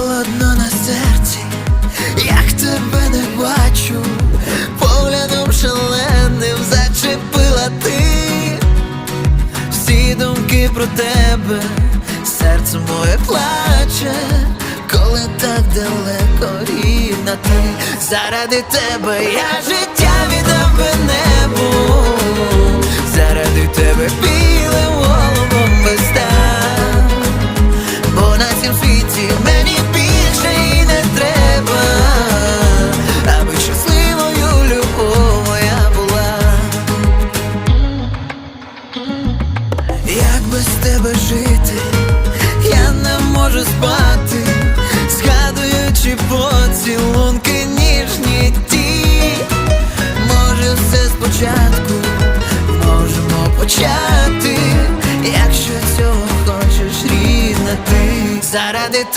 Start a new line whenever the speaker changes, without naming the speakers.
холодно на серці, як тебе не бачу, поглядом шаленим зачепила ти. Всі думки про тебе, серце моє плаче, коли так далеко рідна ти, заради тебе я життя віддав би небу, заради тебе цім світі мені більше і не треба, аби щасливою любов моя була. Як без тебе жити, я не можу спати, згадуючи поцілунки ніжні ті, може все спочатку, можемо почати. заради тебе.